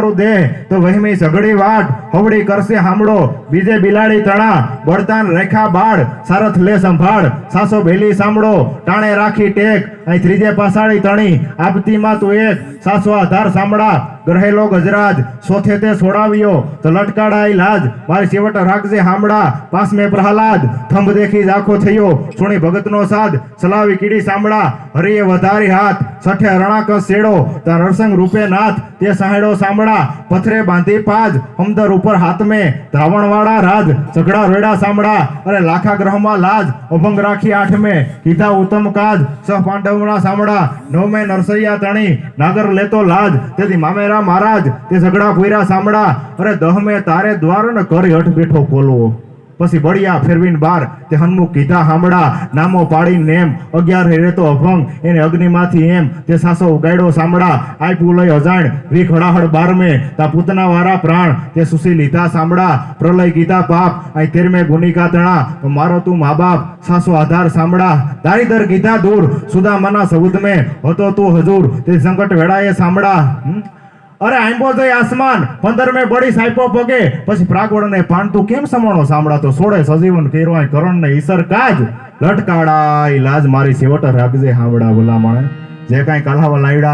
દેહ તો વહેમી સગડી વાટ હવડી કરશે હામડો બીજે બિલાડી તણા, બળતાન રેખા બાળ, સારથ લે સંભાળ. સાસો ભેલી સાંભળો, ટાણે રાખી ટેક. અહીં ત્રીજે પાસાળી તણી આપતીમાં તું એક. સાસો આધાર સાંભળા, ગ્રહેલો ગજરાજ. સોથે તે છોડાવ્યો તો લટકાડાઈ લાજ. મારી છેવટ રાખજે હામડા પાસમે પ્રહલાદ. થંભ દેખી આખો થયો. સુણી ભગતનો સાદ, સલાવી કીડી સાંભળા. હરિએ વધારી હાથ, સઠે રણાક શેડો. તાર રણસંગ રૂપે નાથ, તે સાહેડો સાંભળા. પથરે બાંધી પાજ, હમદર ઉપર હાથમે ધ્રાવણવાળા રાજ, ઝઘડા રેડા સાંભળા, અરે લાખા ગ્રહમાં લાજ, અભંગ રાખી આઠ મે, કીધા ઉત્તમ કાજ, સહ પાંડવના સાંભળા નવમે નરસૈયા તણી, નાગર લેતો લાજ, તેથી મામેરા મહારાજ, તે ઝઘડા પૂર્યા સાંભળા, અરે દહમે તારે દ્વાર ને કરી હઠ બેઠો ખોલવો. પછી બળિયા ફેરવીને બાર તે હનમુખ કીધા, હામડા, નામો પાડી નેમ અગિયાર રેતો અભંગ, એને અગ્નિમાંથી એમ તે સાસો ઉગાડ્યો સાંભળા આપ્યું લઈ અજાણ વીખ હડાહડ બારમે, તા પૂતના વારા પ્રાણ, તે સુસી લીધા સાંભળા પ્રલય કીધા પાપ અહીં તેરમે ગુનિકા તણા મારો તું મા બાપ, સાસો આધાર સાંભળા દારિદર કીધા દૂર, સુદામાના સૌદ મેં હતો તું હજુર, તે સંકટ વેળાએ હમ? અરે આંબો જઈ આસમાન પંદર મે બળી સાઈપો પગે. પછી પ્રાગવડ ને પાનતું કેમ સમણો સાંભળાતો? સોળે સજીવન કેરવાય કરણ ને ઈસર કાજ. લટકાડા ઈ લાજ મારી સેવટ રાખજે હાવડા બોલા માણે જે કાંઈ કલાવા લાવડા